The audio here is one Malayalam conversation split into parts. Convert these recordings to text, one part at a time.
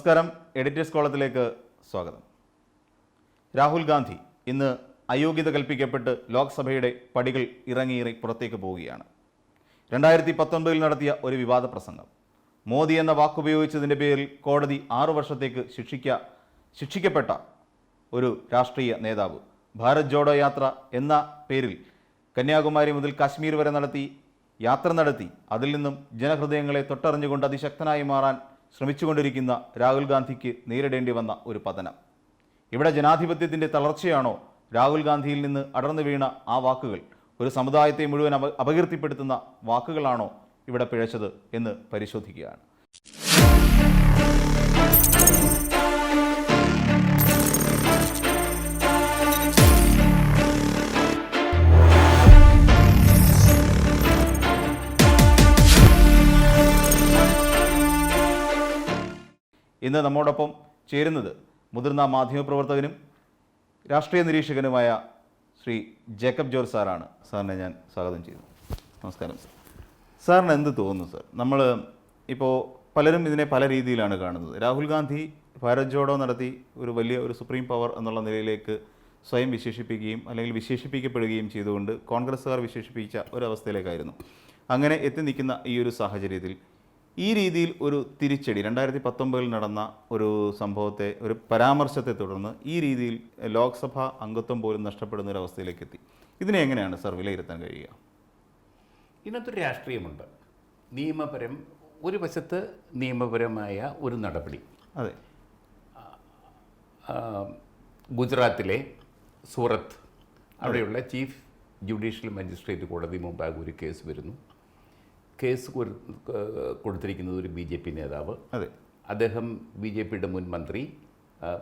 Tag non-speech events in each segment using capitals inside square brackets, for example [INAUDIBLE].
നമസ്കാരം. എഡിറ്റേഴ്സ് കോളത്തിലേക്ക് സ്വാഗതം. രാഹുൽ ഗാന്ധി ഇന്ന് അയോഗ്യത കൽപ്പിക്കപ്പെട്ട് ലോക്സഭയുടെ പടികൾ ഇറങ്ങിയിറങ്ങി പുറത്തേക്ക് പോവുകയാണ്. രണ്ടായിരത്തി പത്തൊൻപതിൽ നടത്തിയ ഒരു വിവാദ പ്രസംഗം. മോദി എന്ന വാക്കുപയോഗിച്ചതിന്റെ പേരിൽ കോടതി ആറു വർഷത്തേക്ക് ശിക്ഷിക്ക ശിക്ഷിക്കപ്പെട്ട ഒരു രാഷ്ട്രീയ നേതാവ് ഭാരത് ജോഡോ യാത്ര എന്ന പേരിൽ കന്യാകുമാരി മുതൽ കാശ്മീർ വരെ നടത്തി യാത്ര നടത്തി. അതിൽ നിന്നും ജനഹൃദയങ്ങളെ തൊട്ടറിഞ്ഞുകൊണ്ട് അതിശക്തനായി മാറാൻ ശ്രമിച്ചുകൊണ്ടിരിക്കുന്ന രാഹുൽ ഗാന്ധിക്ക് നേരിടേണ്ടി വന്ന ഒരു പതനം. ഇവിടെ ജനാധിപത്യത്തിന്റെ തളർച്ചയാണോ രാഹുൽ ഗാന്ധിയിൽ നിന്ന് അടർന്നു വീണ ആ വാക്കുകൾ? ഒരു സമുദായത്തെ മുഴുവൻ അപ അപകീർത്തിപ്പെടുത്തുന്ന വാക്കുകളാണോ ഇവിടെ പിഴച്ചത് എന്ന് പരിശോധിക്കുകയാണ്. ഇന്ന് നമ്മോടൊപ്പം ചേരുന്നത് മുതിർന്ന മാധ്യമപ്രവർത്തകനും രാഷ്ട്രീയ നിരീക്ഷകനുമായ ശ്രീ ജേക്കബ് ജോർജ് സാറാണ്. സാറിനെ ഞാൻ സ്വാഗതം ചെയ്യുന്നു. നമസ്കാരം. സാർ സാറിന് എന്ത് തോന്നുന്നു സാർ? നമ്മൾ ഇപ്പോൾ പലരും ഇതിനെ പല രീതിയിലാണ് കാണുന്നത്. രാഹുൽ ഗാന്ധി ഭാരത് ജോഡോ നടത്തി ഒരു വലിയ ഒരു സുപ്രീം പവർ എന്നുള്ള നിലയിലേക്ക് സ്വയം വിശേഷിപ്പിക്കുകയും അല്ലെങ്കിൽ വിശേഷിപ്പിക്കപ്പെടുകയും ചെയ്തുകൊണ്ട് കോൺഗ്രസ്സുകാർ വിശേഷിപ്പിച്ച ഒരവസ്ഥയിലേക്കായിരുന്നു അങ്ങനെ എത്തി നിൽക്കുന്ന ഈ ഒരു സാഹചര്യത്തിൽ ഈ രീതിയിൽ ഒരു തിരിച്ചടി രണ്ടായിരത്തി പത്തൊമ്പതിൽ നടന്ന ഒരു സംഭവത്തെ ഒരു പരാമർശത്തെ തുടർന്ന് ഈ രീതിയിൽ ലോക്സഭ അംഗത്വം പോലും നഷ്ടപ്പെടുന്ന ഒരു അവസ്ഥയിലേക്ക് എത്തി. ഇതിനെ എങ്ങനെയാണ് സർ വിലയിരുത്താൻ കഴിയുക? ഇതിനകത്തൊരു രാഷ്ട്രീയമുണ്ട്. നിയമപരം ഒരു വശത്ത് നിയമപരമായ ഒരു നടപടി. അതെ. ഗുജറാത്തിലെ സൂറത്ത് അവിടെയുള്ള ചീഫ് ജുഡീഷ്യൽ മജിസ്ട്രേറ്റ് കോടതി മുമ്പാകെ ഒരു കേസ് വരുന്നു. കേസ് കൊടു- കൊടുത്തിരിക്കുന്നത് ഒരു ബി ജെ പി നേതാവ്. അതെ. അദ്ദേഹം ബി ജെ പിയുടെ മുൻ മന്ത്രി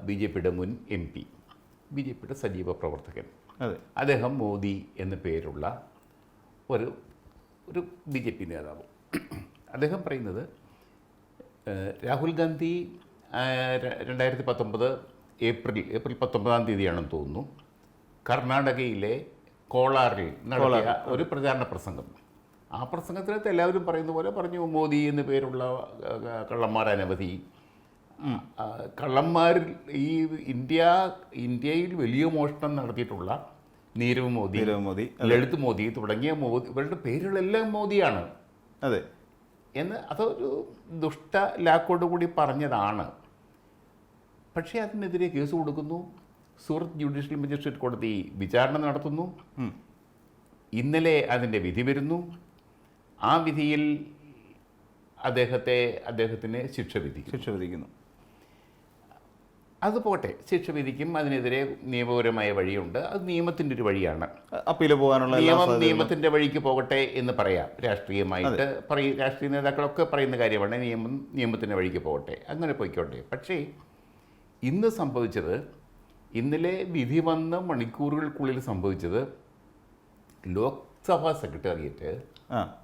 ബി ജെ പിയുടെ മുൻ എം പി ബി ജെ പിയുടെ സജീവ പ്രവർത്തകൻ. അതെ. അദ്ദേഹം മോദി എന്ന പേരുള്ള ഒരു ഒരു ബി ജെ പി നേതാവ്. അദ്ദേഹം പറയുന്നത് രാഹുൽ ഗാന്ധി രണ്ടായിരത്തി പത്തൊമ്പത് ഏപ്രിൽ ഏപ്രിൽ പത്തൊമ്പതാം തീയതിയാണെന്ന് തോന്നുന്നു. കർണാടകയിലെ കോളാറിൽ നടത്തിയ ഒരു പ്രചാരണ പ്രസംഗം. ആ പ്രസംഗത്തിനകത്ത് എല്ലാവരും പറയുന്ന പോലെ പറഞ്ഞു മോദി എന്ന പേരുള്ള കള്ളന്മാർ അനവധി. കള്ളന്മാരിൽ ഈ ഇന്ത്യ ഇന്ത്യയിൽ വലിയ മോഷണം നടത്തിയിട്ടുള്ള നീരവ് മോദി നീരവ് മോദി ലളിത് മോദി തുടങ്ങിയ മോദി ഇവരുടെ പേരുകളെല്ലാം മോദിയാണ്. അതെ. എന്ന് അതൊരു ദുഷ്ട ലാക്കോട് കൂടി പറഞ്ഞതാണ്. പക്ഷേ അതിനെതിരെ കേസ് കൊടുക്കുന്നു. സൂറത്ത് ജുഡീഷ്യൽ മജിസ്ട്രേറ്റ് കോടതി വിചാരണ നടത്തുന്നു. ഇന്നലെ അതിന്റെ വിധി വരുന്നു. ആ വിധിയിൽ അദ്ദേഹത്തെ അദ്ദേഹത്തിന് ശിക്ഷ വിധിക്കും ശിക്ഷ വിധിക്കുന്നു. അത് പോട്ടെ. ശിക്ഷ വിധിക്കും അതിനെതിരെ നിയമപരമായ വഴിയുണ്ട്. അത് നിയമത്തിന്റെ ഒരു വഴിയാണ്. അപ്പീൽ പോകാനുള്ള നിയമം നിയമത്തിന്റെ വഴിക്ക് പോകട്ടെ എന്ന് പറയാം. രാഷ്ട്രീയമായിട്ട് പറയും രാഷ്ട്രീയ നേതാക്കളൊക്കെ പറയുന്ന കാര്യമാണ് നിയമം നിയമത്തിന്റെ വഴിക്ക് പോകട്ടെ. അങ്ങനെ പോയിക്കോട്ടെ. പക്ഷേ ഇന്ന് സംഭവിച്ചത് ഇന്നലെ വിധി വന്ന മണിക്കൂറുകൾക്കുള്ളിൽ സംഭവിച്ചത് ലോക്സഭാ സെക്രട്ടേറിയറ്റ്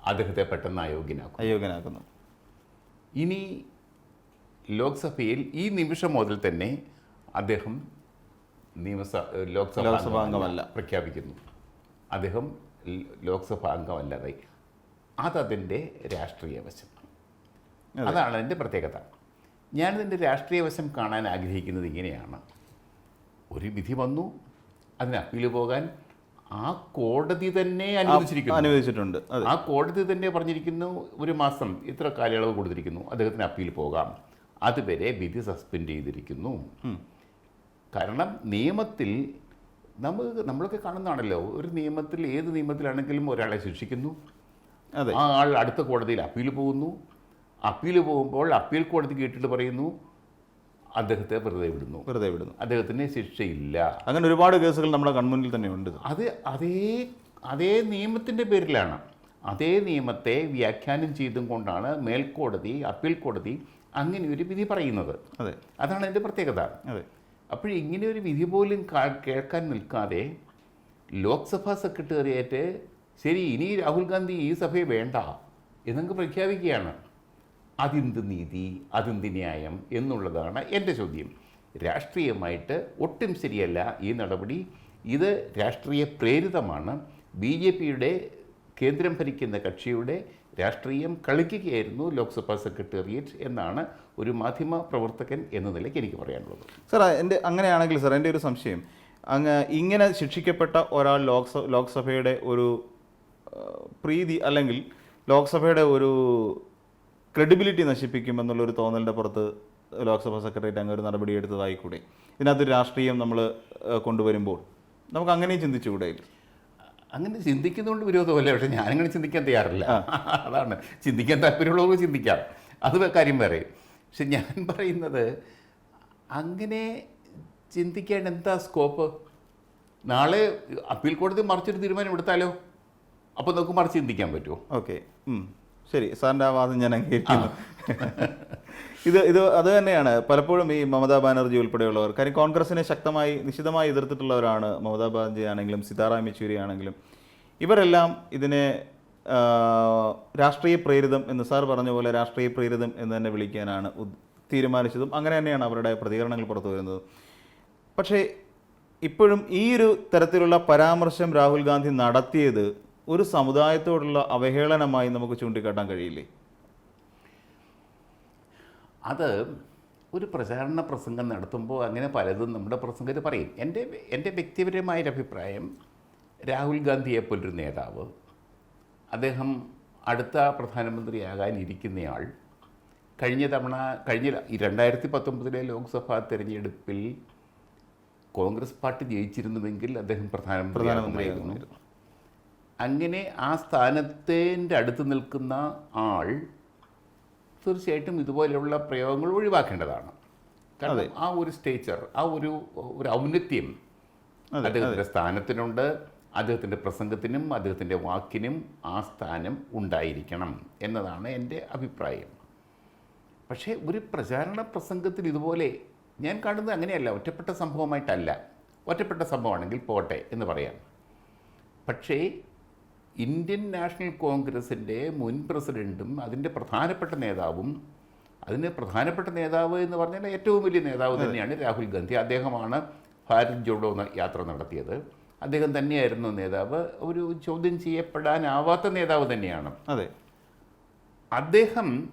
അദ്ദേഹത്തെ പെട്ടെന്ന് അയോഗ്യനാക്കും അയോഗ്യനാക്കുന്നു. ഇനി ലോക്സഭയിൽ ഈ നിമിഷം മുതൽ തന്നെ അദ്ദേഹം നിയമസഭ ലോക്സഭ അംഗമല്ല. പ്രഖ്യാപിക്കുന്നു. അദ്ദേഹം ലോക്സഭാ അംഗമല്ലാതായി. അതതിന്റെ രാഷ്ട്രീയ വശം. അതെ. അതാണ് അതിന്റെ പ്രത്യേകത. ഞാനിതിന്റെ രാഷ്ട്രീയ വശം കാണാൻ ആഗ്രഹിക്കുന്നത് ഇങ്ങനെയാണ്. ഒരു വിധി വന്നു അതിന് അപ്പീൽ പോകാൻ ആ കോടതി തന്നെ അനുവദിച്ചിരിക്കുന്നു. അനുവദിച്ചിട്ടുണ്ട്. ആ കോടതി തന്നെ പറഞ്ഞിരിക്കുന്നു ഒരു മാസം ഇത്ര കാലയളവ് കൊടുത്തിരിക്കുന്നു അദ്ദേഹത്തിന് അപ്പീൽ പോകാം. അതുവരെ വിധി സസ്പെൻഡ് ചെയ്തിരിക്കുന്നു. കാരണം നിയമത്തിൽ നമ്മൾ നമ്മളൊക്കെ കാണുന്നതാണല്ലോ ഒരു നിയമത്തിൽ ഏത് നിയമത്തിലാണെങ്കിലും ഒരാളെ ശിക്ഷിക്കുന്നു. അതെ. ആ ആൾ അടുത്ത കോടതിയിൽ അപ്പീൽ പോകുന്നു. അപ്പീൽ പോകുമ്പോൾ അപ്പീൽ കോടതി കേട്ടിട്ട് പറയുന്നു അദ്ദേഹത്തെ വെറുതെ വിടുന്നു. വെറുതെ വിടുന്നു. അദ്ദേഹത്തിന് ശിക്ഷയില്ല. അങ്ങനെ ഒരുപാട് കേസുകൾ നമ്മുടെ കൺമുന്നിൽ തന്നെ ഉണ്ട്. അത് അതേ അതേ നിയമത്തിന്റെ പേരിലാണ്. അതേ നിയമത്തെ വ്യാഖ്യാനം ചെയ്തും കൊണ്ടാണ് മേൽക്കോടതി അപ്പീൽ കോടതി അങ്ങനെ ഒരു വിധി പറയുന്നത്. അതെ. അതാണ് അതിന്റെ പ്രത്യേകത. അതെ. അപ്പോൾ ഇങ്ങനെ ഒരു വിധി പോലും കേൾക്കാൻ നിൽക്കാതെ ലോക്സഭാ സെക്രട്ടേറിയറ്റ് ശരി ഇനി രാഹുൽ ഗാന്ധി ഈ സഭയെ വേണ്ട എന്നങ്ങ് പ്രഖ്യാപിക്കുകയാണ്. അതെന്ത് നീതി അതെന്ത് ന്യായം എന്നുള്ളതാണ് എന്റെ ചോദ്യം. രാഷ്ട്രീയമായിട്ട് ഒട്ടും ശരിയല്ല ഈ നടപടി. ഇത് രാഷ്ട്രീയ പ്രേരിതമാണ്. ബി ജെ പിയുടെ കേന്ദ്രം ഭരിക്കുന്ന കക്ഷിയുടെ രാഷ്ട്രീയം കളിക്കുകയായിരുന്നു ലോക്സഭാ സെക്രട്ടേറിയറ്റ് എന്നാണ് ഒരു മാധ്യമ പ്രവർത്തകൻ എന്ന നിലയ്ക്ക് എനിക്ക് പറയാനുള്ളത്. സാർ എന്റെ അങ്ങനെയാണെങ്കിൽ സാർ എന്റെ ഒരു സംശയം. അങ്ങ് ഇങ്ങനെ ശിക്ഷിക്കപ്പെട്ട ഒരാൾ ലോക്സഭ ലോക്സഭയുടെ ഒരു പ്രീതി അല്ലെങ്കിൽ ലോക്സഭയുടെ ഒരു ക്രെഡിബിലിറ്റി നശിപ്പിക്കുമെന്നുള്ളൊരു തോന്നലിന്റെ പുറത്ത് ലോക്സഭാ സെക്രട്ടേറിയറ്റ് അങ്ങ് ഒരു നടപടി എടുത്തതായിക്കൂടെ ഇതിനകത്ത് രാഷ്ട്രീയം നമ്മൾ കൊണ്ടുവരുമ്പോൾ നമുക്ക് അങ്ങനെയും ചിന്തിച്ചുകൂടെ അങ്ങനെ ചിന്തിക്കുന്നതുകൊണ്ട് വിരോധമല്ല? പക്ഷേ ഞാനങ്ങനെ ചിന്തിക്കാൻ തയ്യാറില്ല. അതാണ്. ചിന്തിക്കാൻ താല്പര്യമുള്ളവർക്ക് ചിന്തിക്കാം. അത് കാര്യം വേറെ. പക്ഷെ ഞാൻ [LAUGHS] പറയുന്നത് അങ്ങനെ ചിന്തിക്കാൻ എന്താ സ്കോപ്പ്? നാളെ അപ്പീൽ കോടതി മറിച്ചൊരു തീരുമാനം എടുത്താലോ? അപ്പോൾ നമുക്ക് മറിച്ച് ചിന്തിക്കാൻ പറ്റുമോ? ഓക്കെ. ശരി സാറിന്റെ ആ വാദം ഞാൻ അംഗീകരിക്കുന്നു. ഇത് ഇത് അത് തന്നെയാണ്. പലപ്പോഴും ഈ മമതാ ബാനർജി ഉൾപ്പെടെയുള്ളവർ കാര്യം കോൺഗ്രസിനെ ശക്തമായി നിശിതമായി എതിർത്തിട്ടുള്ളവരാണ് മമതാ ബാനർജി ആണെങ്കിലും സീതാറാം യെച്ചൂരി ആണെങ്കിലും ഇവരെല്ലാം ഇതിനെ രാഷ്ട്രീയ പ്രേരിതം എന്ന് സാർ പറഞ്ഞ പോലെ രാഷ്ട്രീയ പ്രേരിതം എന്ന് തന്നെ വിളിക്കാനാണ് തീരുമാനിച്ചതും അങ്ങനെ തന്നെയാണ് അവരുടെ പ്രതികരണങ്ങൾ പുറത്തു വരുന്നത്. പക്ഷേ ഇപ്പോഴും ഈ ഒരു തരത്തിലുള്ള പരാമർശം രാഹുൽ ഗാന്ധി നടത്തിയത് ഒരു സമുദായത്തോടുള്ള അവഹേളനമായി നമുക്ക് ചൂണ്ടിക്കാട്ടാൻ കഴിയില്ലേ? അത് ഒരു പ്രചാരണ പ്രസംഗം നടത്തുമ്പോൾ അങ്ങനെ പലതും നമ്മുടെ പ്രസംഗത്തിൽ പറയും. എന്റെ എന്റെ വ്യക്തിപരമായൊരു അഭിപ്രായം രാഹുൽ ഗാന്ധിയെ പോലൊരു നേതാവ് അദ്ദേഹം അടുത്ത പ്രധാനമന്ത്രിയാകാനിരിക്കുന്നയാൾ കഴിഞ്ഞ തവണ കഴിഞ്ഞ രണ്ടായിരത്തി പത്തൊമ്പതിലെ ലോക്സഭാ തിരഞ്ഞെടുപ്പിൽ കോൺഗ്രസ് പാർട്ടി ജയിച്ചിരുന്നുവെങ്കിൽ അദ്ദേഹം പ്രധാനമന്ത്രിയാകുമായിരുന്നു. അങ്ങനെ ആ സ്ഥാനത്തിന്റെ അടുത്ത് നിൽക്കുന്ന ആൾ തീർച്ചയായിട്ടും ഇതുപോലെയുള്ള പ്രയോഗങ്ങൾ ഒഴിവാക്കേണ്ടതാണ്. കാരണം ആ ഒരു സ്റ്റേച്ചർ ആ ഒരു ഒരു ഔന്നത്യം അദ്ദേഹത്തിന്റെ സ്ഥാനത്തിനുണ്ട് അദ്ദേഹത്തിന്റെ പ്രസംഗത്തിനും അദ്ദേഹത്തിന്റെ വാക്കിനും ആ സ്ഥാനം ഉണ്ടായിരിക്കണം എന്നതാണ് എന്റെ അഭിപ്രായം. പക്ഷേ ഒരു പ്രചാരണ പ്രസംഗത്തിൽ ഇതുപോലെ ഞാൻ കാണുന്നത് അങ്ങനെയല്ല ഒറ്റപ്പെട്ട സംഭവമായിട്ടല്ല. ഒറ്റപ്പെട്ട സംഭവമാണെങ്കിൽ പോട്ടെ എന്ന് പറയാം. പക്ഷേ ഇന്ത്യൻ നാഷണൽ കോൺഗ്രസിന്റെ മുൻ പ്രസിഡന്റും അതിന്റെ പ്രധാനപ്പെട്ട നേതാവും അതിന് പ്രധാനപ്പെട്ട നേതാവ് എന്ന് പറഞ്ഞാൽ ഏറ്റവും വലിയ നേതാവ് തന്നെയാണ് രാഹുൽ ഗാന്ധി. അദ്ദേഹമാണ് ഭാരത് ജോഡോ യാത്ര നടത്തിയത്. അദ്ദേഹം തന്നെയായിരുന്നു നേതാവ്. ഒരു ചോദ്യം ചെയ്യപ്പെടാനാവാത്ത നേതാവ് തന്നെയാണ്. അതെ. അദ്ദേഹം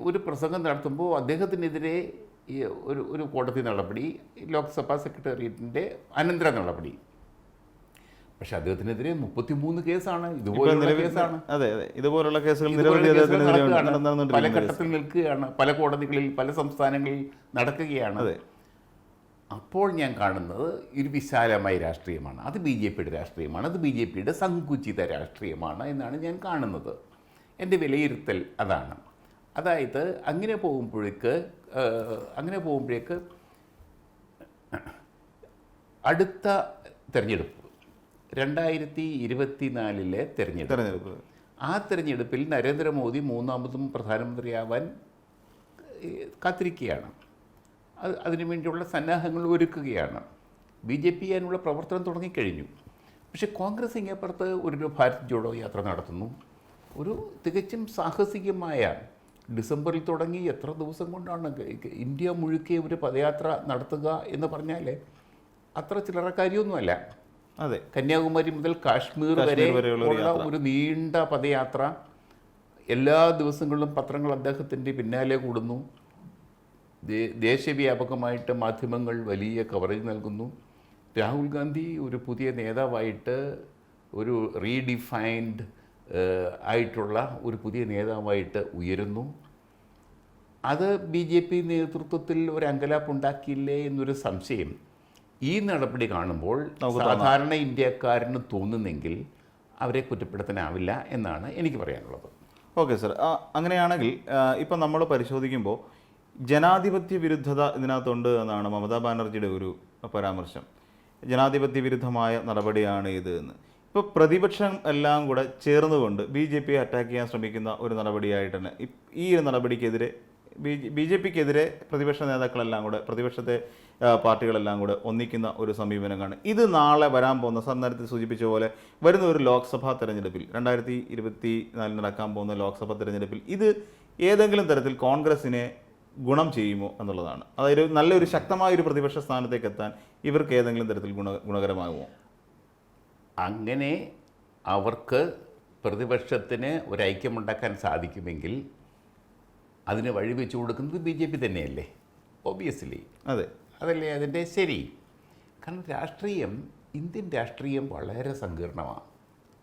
ഒരു പ്രസംഗം നടത്തുമ്പോൾ അദ്ദേഹത്തിനെതിരെ ഒരു ഒരു കോടതി നടപടി ലോക്സഭാ സെക്രട്ടേറിയറ്റിന്റെ അനന്തര നടപടി പക്ഷെ അദ്ദേഹത്തിനെതിരെ മുപ്പത്തിമൂന്ന് കേസാണ്. ഇതുപോലുള്ള കേസാണ്. അതെ അതെ. ഇതുപോലുള്ള കേസുകൾ നിരവധി പല ഘട്ടത്തിൽ നിൽക്കുകയാണ്. പല കോടതികളിൽ പല സംസ്ഥാനങ്ങളിൽ നടക്കുകയാണ്. അതെ. അപ്പോൾ ഞാൻ കാണുന്നത് ഒരു വിശാലമായ രാഷ്ട്രീയമാണ്. അത് ബി ജെ പിയുടെ രാഷ്ട്രീയമാണ്. അത് ബി ജെ പിയുടെ സങ്കുചിത രാഷ്ട്രീയമാണ് എന്നാണ് ഞാൻ കാണുന്നത്. എന്റെ വിലയിരുത്തൽ അതാണ്. അതായത് അങ്ങനെ പോകുമ്പോഴേക്ക് അങ്ങനെ പോകുമ്പോഴേക്ക് അടുത്ത തിരഞ്ഞെടുപ്പ്. രണ്ടായിരത്തി ഇരുപത്തിനാലിലെ തിരഞ്ഞെടുപ്പ്. തെരഞ്ഞെടുപ്പ്. ആ തെരഞ്ഞെടുപ്പിൽ നരേന്ദ്രമോദി മൂന്നാമതും പ്രധാനമന്ത്രിയാവാൻ കാത്തിരിക്കുകയാണ്. അത് അതിനുവേണ്ടിയുള്ള സന്നാഹങ്ങൾ ഒരുക്കുകയാണ്. ബി ജെ പി അതിനുള്ള പ്രവർത്തനം തുടങ്ങിക്കഴിഞ്ഞു. പക്ഷേ കോൺഗ്രസ് ഇങ്ങേപ്പുറത്ത് ഒരു ഭാരത് ജോഡോ യാത്ര നടത്തുന്നു. ഒരു തികച്ചും സാഹസികമായ ഡിസംബറിൽ തുടങ്ങി എത്ര ദിവസം കൊണ്ടാണ് ഇന്ത്യ മുഴുക്കെ ഒരു പദയാത്ര നടത്തുക എന്ന് പറഞ്ഞാൽ അത്ര ചില്ലറ കാര്യമൊന്നുമല്ല. അതെ. കന്യാകുമാരി മുതൽ കാശ്മീർ വരെ ഒരു ഉള്ള ഒരു നീണ്ട പദയാത്ര. എല്ലാ ദിവസങ്ങളിലും പത്രങ്ങൾ അദ്ദേഹത്തിന്റെ പിന്നാലെ കൂടുന്നു. ദേശവ്യാപകമായിട്ട് മാധ്യമങ്ങൾ വലിയ കവറേജ് നൽകുന്നു. രാഹുൽ ഗാന്ധി ഒരു പുതിയ നേതാവായിട്ട് ഒരു റീഡിഫൈൻഡ് ആയിട്ടുള്ള ഒരു പുതിയ നേതാവായിട്ട് ഉയരുന്നു. അത് ബി ജെ പി നേതൃത്വത്തിൽ ഒരു അങ്കലാപ്പ് ഉണ്ടാക്കിയില്ലേ എന്നൊരു സംശയം. ഈ നടപടി കാണുമ്പോൾ സാധാരണ ഇന്ത്യക്കാരന് തോന്നുന്നെങ്കിൽ അവരെ കുറ്റപ്പെടുത്താനാവില്ല എന്നാണ് എനിക്ക് പറയാനുള്ളത്. Okay sir. അങ്ങനെയാണെങ്കിൽ ഇപ്പം നമ്മൾ പരിശോധിക്കുമ്പോൾ ജനാധിപത്യ വിരുദ്ധത ഇതിനകത്തുണ്ട് എന്നാണ് മമതാ ബാനർജിയുടെ ഒരു പരാമർശം. ജനാധിപത്യ വിരുദ്ധമായ നടപടിയാണ് ഇത് എന്ന്. ഇപ്പോൾ പ്രതിപക്ഷം എല്ലാം കൂടെ ചേർന്നുകൊണ്ട് ബി ജെ പിയെ അറ്റാക്ക് ചെയ്യാൻ ശ്രമിക്കുന്ന ഒരു നടപടിയായിട്ടാണ് തന്നെ ഈ ഒരു നടപടിക്കെതിരെ ബി ബി ജെ പിക്കെതിരെ പ്രതിപക്ഷ നേതാക്കളെല്ലാം കൂടെ പ്രതിപക്ഷത്തെ പാർട്ടികളെല്ലാം കൂടെ ഒന്നിക്കുന്ന ഒരു സമീപനം കാണും. ഇത് നാളെ വരാൻ പോകുന്ന നേരത്തെ സൂചിപ്പിച്ച പോലെ വരുന്ന ഒരു ലോക്സഭാ തെരഞ്ഞെടുപ്പിൽ രണ്ടായിരത്തി ഇരുപത്തി നാലിൽ നടക്കാൻ പോകുന്ന ലോക്സഭാ തെരഞ്ഞെടുപ്പിൽ ഇത് ഏതെങ്കിലും തരത്തിൽ കോൺഗ്രസിനെ ഗുണം ചെയ്യുമോ എന്നുള്ളതാണ്. അതായത് നല്ലൊരു ശക്തമായ ഒരു പ്രതിപക്ഷ സ്ഥാനത്തേക്ക് എത്താൻ ഇവർക്ക് ഏതെങ്കിലും തരത്തിൽ ഗുണ ഗുണകരമാകുമോ? അങ്ങനെ അവർക്ക് പ്രതിപക്ഷത്തിന് ഒരു ഐക്യമുണ്ടാക്കാൻ സാധിക്കുമെങ്കിൽ അതിന് വഴി വെച്ചു കൊടുക്കുന്നത് ബി ജെ പി തന്നെയല്ലേ? ഒബിയസ്ലി അതെ. അതല്ലേ അതിന്റെ ശരി? കാരണം രാഷ്ട്രീയം ഇന്ത്യൻ രാഷ്ട്രീയം വളരെ സങ്കീർണമാണ്.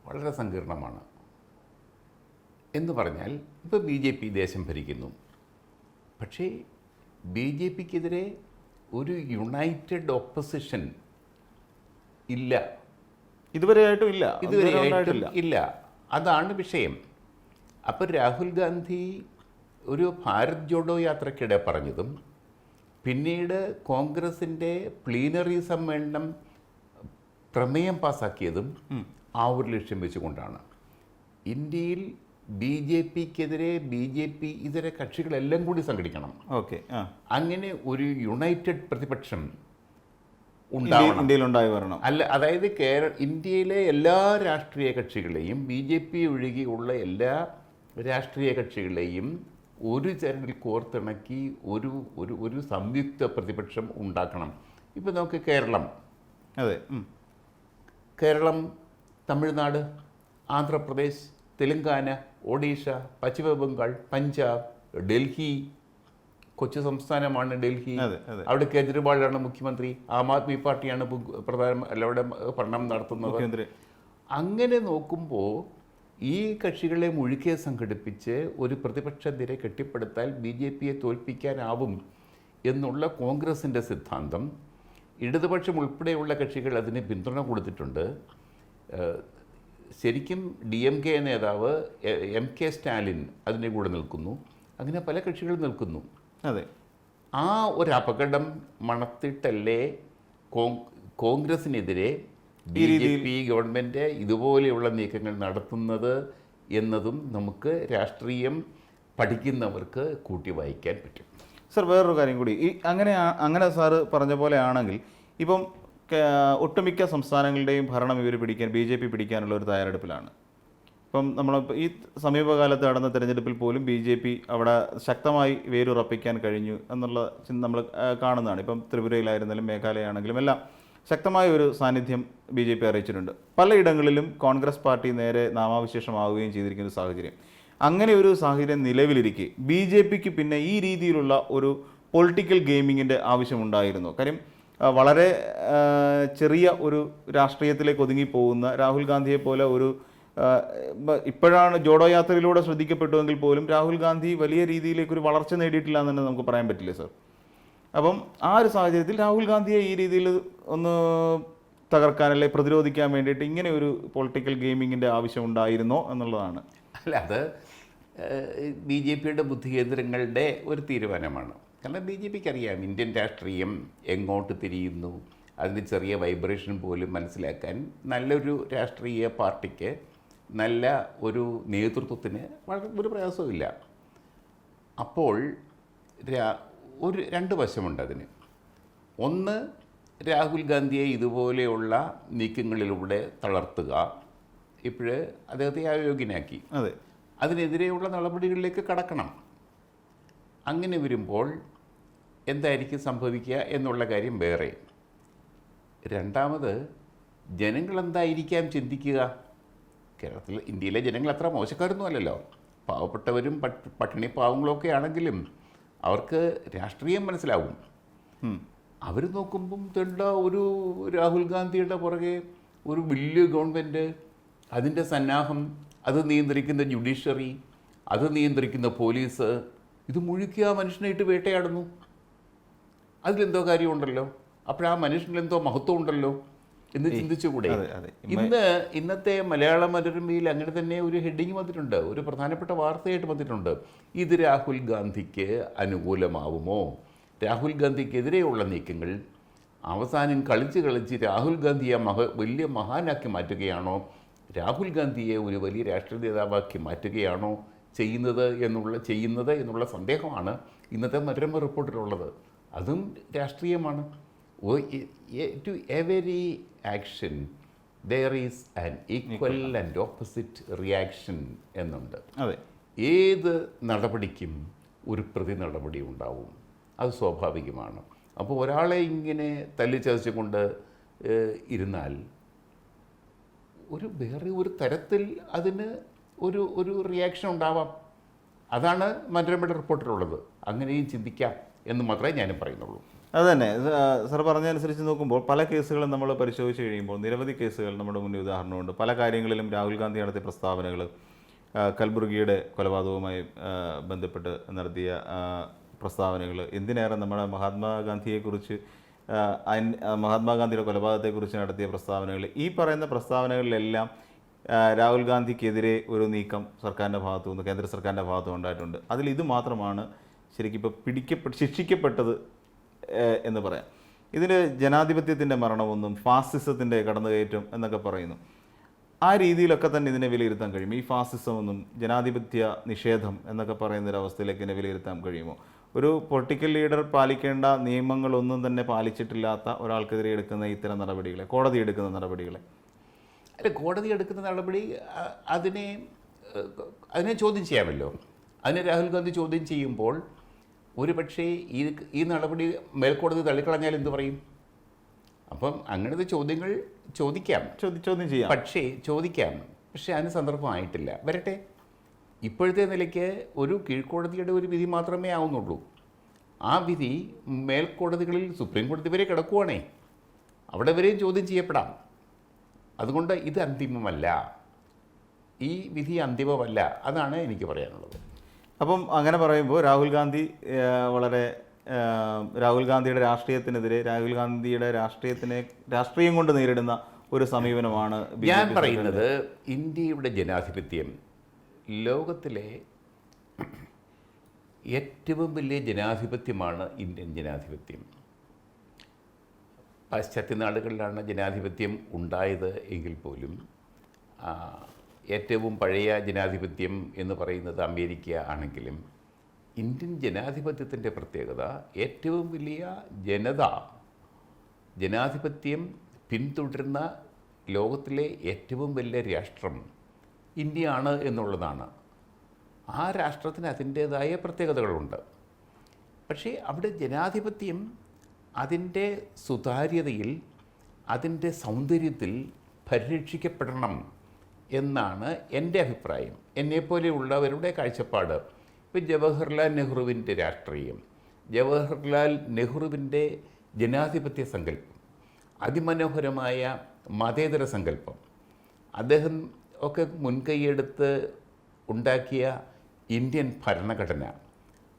വളരെ സങ്കീർണമാണ്. എന്ന് പറഞ്ഞാൽ ഇപ്പോൾ ബി ജെ പി ദേശം ഭരിക്കുന്നു. പക്ഷേ ബി ജെ പിക്കെതിരെ ഒരു യുണൈറ്റഡ് ഓപ്പോസിഷൻ ഇല്ല. ഇതുവരെയായിട്ടും ഇല്ല. ഇതുവരെയായിട്ടും ഇല്ല. അതാണ് വിഷയം. അപ്പോൾ രാഹുൽ ഗാന്ധി ഒരു ഭാരത് ജോഡോ യാത്രക്കിടെ പറഞ്ഞതും പിന്നീട് കോൺഗ്രസിന്റെ പ്ലീനറി സമ്മേളനം പ്രമേയം പാസാക്കിയതും ആ ഒരു ലക്ഷ്യം വെച്ചുകൊണ്ടാണ്. ഇന്ത്യയിൽ ബി ജെ പിക്കെതിരെ ബി ജെ പി ഇതര കക്ഷികളെല്ലാം കൂടി സംഘടിക്കണം. ഓക്കെ അങ്ങനെ ഒരു യുണൈറ്റഡ് പ്രതിപക്ഷം ഉണ്ടാവണം. വരണം. അല്ല അതായത് കേരള ഇന്ത്യയിലെ എല്ലാ രാഷ്ട്രീയ കക്ഷികളെയും ബി ജെ പി ഒഴികെയുള്ള എല്ലാ രാഷ്ട്രീയ കക്ഷികളെയും ഒരു ചരടിൽ കോർത്തിണക്കി ഒരു ഒരു ഒരു സംയുക്ത പ്രതിപക്ഷം ഉണ്ടാക്കണം. ഇപ്പം നമുക്ക് കേരളം. അതെ കേരളം തമിഴ്നാട് ആന്ധ്രാപ്രദേശ് തെലങ്കാന ഒഡീഷ പശ്ചിമ ബംഗാൾ പഞ്ചാബ് ഡൽഹി കൊച്ചു സംസ്ഥാനമാണ് ഡൽഹി. അവിടെ കേജ്രിവാളാണ് മുഖ്യമന്ത്രി ആം ആദ്മി പാർട്ടിയാണ് പ്രധാന അല്ല അവിടെ ഭരണം നടത്തുന്നത്. അങ്ങനെ നോക്കുമ്പോൾ ഈ കക്ഷികളെ മുഴുക്കെ സംഘടിപ്പിച്ച് ഒരു പ്രതിപക്ഷ നിര കെട്ടിപ്പടുത്താൽ ബി ജെ പിയെ തോൽപ്പിക്കാനാവും എന്നുള്ള കോൺഗ്രസിന്റെ സിദ്ധാന്തം. ഇടതുപക്ഷം ഉൾപ്പെടെയുള്ള കക്ഷികൾ അതിന് പിന്തുണ കൊടുത്തിട്ടുണ്ട്. ശരിക്കും ഡി എം കെ നേതാവ് എം കെ സ്റ്റാലിൻ അതിന്റെ കൂടെ നിൽക്കുന്നു. അങ്ങനെ പല കക്ഷികളും നിൽക്കുന്നു. അതെ. ആ ഒരു അപകടം മണത്തിട്ടല്ലേ കോൺ- കോൺഗ്രസിനെതിരെ ബി ജെ പി ഗവൺമെന്റ് ഇതുപോലെയുള്ള നീക്കങ്ങൾ നടത്തുന്നത് എന്നതും നമുക്ക് രാഷ്ട്രീയം പഠിക്കുന്നവർക്ക് കൂട്ടി വായിക്കാൻ പറ്റും. സർ വേറൊരു കാര്യം കൂടി. ഈ അങ്ങനെ അങ്ങനെ സാറ് പറഞ്ഞ പോലെ ആണെങ്കിൽ ഇപ്പം ഒട്ടുമിക്ക സംസ്ഥാനങ്ങളുടെയും ഭരണം ഇവർ പിടിക്കാൻ ബി ജെ പി പിടിക്കാനുള്ള ഒരു തയ്യാറെടുപ്പിലാണ്. ഇപ്പം നമ്മൾ ഈ സമീപകാലത്ത് നടന്ന തെരഞ്ഞെടുപ്പിൽ പോലും ബി ജെ പി അവിടെ ശക്തമായി വേരുറപ്പിക്കാൻ കഴിഞ്ഞു എന്നുള്ള ചിന്ത നമ്മൾ കാണുന്നതാണ്. ഇപ്പം ത്രിപുരയിലായിരുന്നാലും മേഘാലയ ആണെങ്കിലും എല്ലാം. ശക്തമായ ഒരു സാന്നിധ്യം ബി ജെ പി അറിയിച്ചിട്ടുണ്ട്. പലയിടങ്ങളിലും കോൺഗ്രസ് പാർട്ടി നേരെ നാമാവിശേഷമാവുകയും ചെയ്തിരിക്കുന്ന സാഹചര്യം. അങ്ങനെ ഒരു സാഹചര്യം നിലവിലിരിക്കെ ബി ജെ പിക്ക് പിന്നെ ഈ രീതിയിലുള്ള ഒരു പൊളിറ്റിക്കൽ ഗെയിമിങ്ങിന്റെ ആവശ്യമുണ്ടായിരുന്നു. കാര്യം വളരെ ചെറിയ ഒരു രാഷ്ട്രീയത്തിലേക്ക് ഒതുങ്ങിപ്പോകുന്ന രാഹുൽ ഗാന്ധിയെ പോലെ ഒരു ഇപ്പോഴാണ് ജോഡോ യാത്രയിലൂടെ ശ്രദ്ധിക്കപ്പെട്ടുവെങ്കിൽ പോലും രാഹുൽ ഗാന്ധി വലിയ രീതിയിലേക്ക് ഒരു വളർച്ച നേടിയിട്ടില്ല എന്ന് തന്നെ നമുക്ക് പറയാൻ പറ്റില്ല സർ? അപ്പം ആ ഒരു സാഹചര്യത്തിൽ രാഹുൽ ഗാന്ധിയെ ഈ രീതിയിൽ ഒന്ന് തകർക്കാൻ അല്ലെ പ്രതിരോധിക്കാൻ വേണ്ടിയിട്ട് ഇങ്ങനെ ഒരു പൊളിറ്റിക്കൽ ഗെയിമിങ്ങിന്റെ ആവശ്യം ഉണ്ടായിരുന്നോ എന്നുള്ളതാണ്. അല്ല അത് ബി ജെ പിയുടെ ബുദ്ധികേന്ദ്രങ്ങളുടെ ഒരു തീരുമാനമാണ്. കാരണം ബി ജെ പിക്ക് അറിയാം ഇന്ത്യൻ രാഷ്ട്രീയം എങ്ങോട്ട് തിരിയുന്നു അതിന്റെ ചെറിയ വൈബ്രേഷൻ പോലും മനസ്സിലാക്കാൻ നല്ലൊരു രാഷ്ട്രീയ പാർട്ടിക്ക് നല്ല ഒരു നേതൃത്വത്തിന് വളരെ ഒരു പ്രയാസവുമില്ല. അപ്പോൾ ഒരു രണ്ട് വശമുണ്ട് അതിന്. ഒന്ന് രാഹുൽ ഗാന്ധിയെ ഇതുപോലെയുള്ള നീക്കങ്ങളിലൂടെ തളർത്തുക ഇപ്പോഴ് അദ്ദേഹത്തെ അയോഗ്യനാക്കി. അതെ. അതിനെതിരെയുള്ള നടപടികളിലേക്ക് കടക്കണം. അങ്ങനെ വരുമ്പോൾ എന്തായിരിക്കും സംഭവിക്കുക എന്നുള്ള കാര്യം വേറെ. രണ്ടാമത് ജനങ്ങൾ എന്തായിരിക്കാം ചിന്തിക്കുക? കേരളത്തിൽ ഇന്ത്യയിലെ ജനങ്ങൾ അത്ര മോശക്കാരൊന്നും അല്ലല്ലോ. പാവപ്പെട്ടവരും പട്ട് പട്ടിണി പാവങ്ങളൊക്കെ ആണെങ്കിലും അവർക്ക് രാഷ്ട്രീയം മനസ്സിലാവും. അവർ നോക്കുമ്പം തെണ്ട ഒരു രാഹുൽ ഗാന്ധിയുടെ പുറകെ ഒരു വലിയ ഗവൺമെന്റ് അതിന്റെ സന്നാഹം അത് നിയന്ത്രിക്കുന്ന ജുഡീഷ്യറി അത് നിയന്ത്രിക്കുന്ന പോലീസ് ഇത് മുഴുക്കി ആ മനുഷ്യനായിട്ട് വേട്ടയാടുന്നു. അതിലെന്തോ കാര്യമുണ്ടല്ലോ? അപ്പോഴാ മനുഷ്യനിലെന്തോ മഹത്വം ഉണ്ടല്ലോ എന്ന് ചിന്തിച്ചുകൂടെ? ഇന്ന് ഇന്നത്തെ മലയാള മനോരമയിൽ അങ്ങനെ തന്നെ ഒരു ഹെഡിങ് വന്നിട്ടുണ്ട് ഒരു പ്രധാനപ്പെട്ട വാർത്തയായിട്ട് വന്നിട്ടുണ്ട്. ഇത് രാഹുൽ ഗാന്ധിക്ക് അനുകൂലമാവുമോ? രാഹുൽ ഗാന്ധിക്കെതിരെയുള്ള നീക്കങ്ങൾ അവസാനം കളിച്ച് കളിച്ച് രാഹുൽ ഗാന്ധിയെ മഹ വലിയ മഹാനാക്കി മാറ്റുകയാണോ? രാഹുൽ ഗാന്ധിയെ ഒരു വലിയ രാഷ്ട്രീയ നേതാവാക്കി മാറ്റുകയാണോ ചെയ്യുന്നത് എന്നുള്ള ചെയ്യുന്നത് എന്നുള്ള സന്ദേഹമാണ് ഇന്നത്തെ മനോരമ റിപ്പോർട്ടിലുള്ളത്. അതും രാഷ്ട്രീയമാണ്. To every action there is an equal and opposite reaction എന്നുണ്ട്. അതെ. ഏത് നടപടിക്കും ഒരു പ്രതി നടപടി ഉണ്ടാവും. അത് സ്വാഭാവികമാണ്. അപ്പോൾ ഒരാളെ ഇങ്ങനെ തല്ലിച്ചതച്ചുകൊണ്ട് ഇരുന്നാൽ ഒരു വേറെ ഒരു തരത്തിൽ അതിന് ഒരു ഒരു റിയാക്ഷൻ ഉണ്ടാവാം. അതാണ് മനോരമയുടെ റിപ്പോർട്ടിലുള്ളത്. അങ്ങനെയും ചിന്തിക്കാം എന്ന് മാത്രമേ ഞാനും പറയുന്നുള്ളൂ. അത് തന്നെ. സാർ പറഞ്ഞതനുസരിച്ച് നോക്കുമ്പോൾ പല കേസുകളും നമ്മൾ പരിശോധിച്ച് കഴിയുമ്പോൾ നിരവധി കേസുകൾ നമ്മുടെ മുന്നിൽ ഉദാഹരണമുണ്ട്. പല കാര്യങ്ങളിലും രാഹുൽ ഗാന്ധി നടത്തിയ പ്രസ്താവനകൾ കൽബുർഗിയുടെ കൊലപാതകവുമായി ബന്ധപ്പെട്ട് നടത്തിയ പ്രസ്താവനകൾ എന്തിനേറെ നമ്മുടെ മഹാത്മാഗാന്ധിയെക്കുറിച്ച് മഹാത്മാഗാന്ധിയുടെ കൊലപാതകത്തെക്കുറിച്ച് നടത്തിയ പ്രസ്താവനകൾ ഈ പറയുന്ന പ്രസ്താവനകളിലെല്ലാം രാഹുൽ ഗാന്ധിക്കെതിരെ ഒരു നീക്കം സർക്കാരിന്റെ ഭാഗത്തു നിന്ന് കേന്ദ്ര സർക്കാരിന്റെ ഭാഗത്തു ഉണ്ടായിട്ടുണ്ട്. അതിൽ ഇത് മാത്രമാണ് ശരിക്കും ഇപ്പോൾ പിടിക്കപ്പെട്ട് ശിക്ഷിക്കപ്പെട്ടത് എന്ന് പറയാം. ഇതിന് ജനാധിപത്യത്തിന്റെ മരണമൊന്നും ഫാസിസത്തിന്റെ കടന്നുകയറ്റം എന്നൊക്കെ പറയുന്നു. ആ രീതിയിലൊക്കെ തന്നെ ഇതിനെ വിലയിരുത്താൻ കഴിയും. ഈ ഫാസിസം ഒന്നും ജനാധിപത്യ നിഷേധം എന്നൊക്കെ പറയുന്നൊരവസ്ഥയിലേക്ക് ഇതിനെ വിലയിരുത്താൻ കഴിയുമോ? ഒരു പൊളിറ്റിക്കൽ ലീഡർ പാലിക്കേണ്ട നിയമങ്ങളൊന്നും തന്നെ പാലിച്ചിട്ടില്ലാത്ത ഒരാൾക്കെതിരെ എടുക്കുന്ന ഇത്തരം നടപടികളെ കോടതി എടുക്കുന്ന നടപടികളെ. അല്ല കോടതി എടുക്കുന്ന നടപടി അതിനെ അതിനെ ചോദ്യം ചെയ്യാമല്ലോ. അതിനെ രാഹുൽ ഗാന്ധി ചോദ്യം ചെയ്യുമ്പോൾ ഒരു പക്ഷേ ഈ ഈ നടപടി മേൽക്കോടതി തള്ളിക്കളഞ്ഞാൽ എന്ത് പറയും? അപ്പം അങ്ങനത്തെ ചോദ്യങ്ങൾ ചോദിക്കാം. ചോദ്യം ചെയ്യാം. പക്ഷേ ചോദിക്കാം. പക്ഷേ അതിന് സന്ദർഭമായിട്ടില്ല. വരട്ടെ. ഇപ്പോഴത്തെ നിലയ്ക്ക് ഒരു കീഴ്ക്കോടതിയുടെ ഒരു വിധി മാത്രമേ ആവുന്നുള്ളൂ. ആ വിധി മേൽക്കോടതികളിൽ സുപ്രീം കോടതി വരെ കിടക്കുവാണേ. അവിടെ വരെയും ചോദ്യം ചെയ്യപ്പെടാം. അതുകൊണ്ട് ഇത് അന്തിമമല്ല. ഈ വിധി അന്തിമമല്ല അതാണ് എനിക്ക് പറയാനുള്ളത്. അപ്പം അങ്ങനെ പറയുമ്പോൾ രാഹുൽ ഗാന്ധി വളരെ രാഹുൽ ഗാന്ധിയുടെ രാഷ്ട്രീയത്തിനെതിരെ രാഹുൽ ഗാന്ധിയുടെ രാഷ്ട്രീയത്തിനെ രാഷ്ട്രീയം കൊണ്ട് നേരിടുന്ന ഒരു സമീപനമാണ് ഞാൻ പറയുന്നത് ഇന്ത്യയുടെ ജനാധിപത്യം ലോകത്തിലെ ഏറ്റവും വലിയ ജനാധിപത്യമാണ് ഇന്ത്യൻ ജനാധിപത്യം. പാശ്ചാത്യ നാടുകളിലാണ് ജനാധിപത്യം ഉണ്ടായത് എങ്കിൽ പോലും ഏറ്റവും പഴയ ജനാധിപത്യം എന്ന് പറയുന്നത് അമേരിക്ക ആണെങ്കിലും ഇന്ത്യൻ ജനാധിപത്യത്തിന്റെ പ്രത്യേകത ഏറ്റവും വലിയ ജനത ജനാധിപത്യം പിന്തുടരുന്ന ലോകത്തിലെ ഏറ്റവും വലിയ രാഷ്ട്രം ഇന്ത്യയാണ് എന്നുള്ളതാണ്. ആ രാഷ്ട്രത്തിന് അതിന്റേതായ പ്രത്യേകതകളുണ്ട്. പക്ഷേ അവിടെ ജനാധിപത്യം അതിന്റെ സുതാര്യതയിൽ അതിന്റെ സൗന്ദര്യത്തിൽ പരിരക്ഷിക്കപ്പെടണം എന്നാണ് എന്റെ അഭിപ്രായം. എന്നെപ്പോലെയുള്ളവരുടെ കാഴ്ചപ്പാട് ഇപ്പം ജവഹർലാൽ നെഹ്റുവിന്റെ രാഷ്ട്രീയം ജവഹർലാൽ നെഹ്റുവിന്റെ ജനാധിപത്യ സങ്കല്പം അതിമനോഹരമായ മതേതര സങ്കല്പം അദ്ദേഹം ഒക്കെ മുൻകൈയെടുത്ത് ഉണ്ടാക്കിയ ഇന്ത്യൻ ഭരണഘടന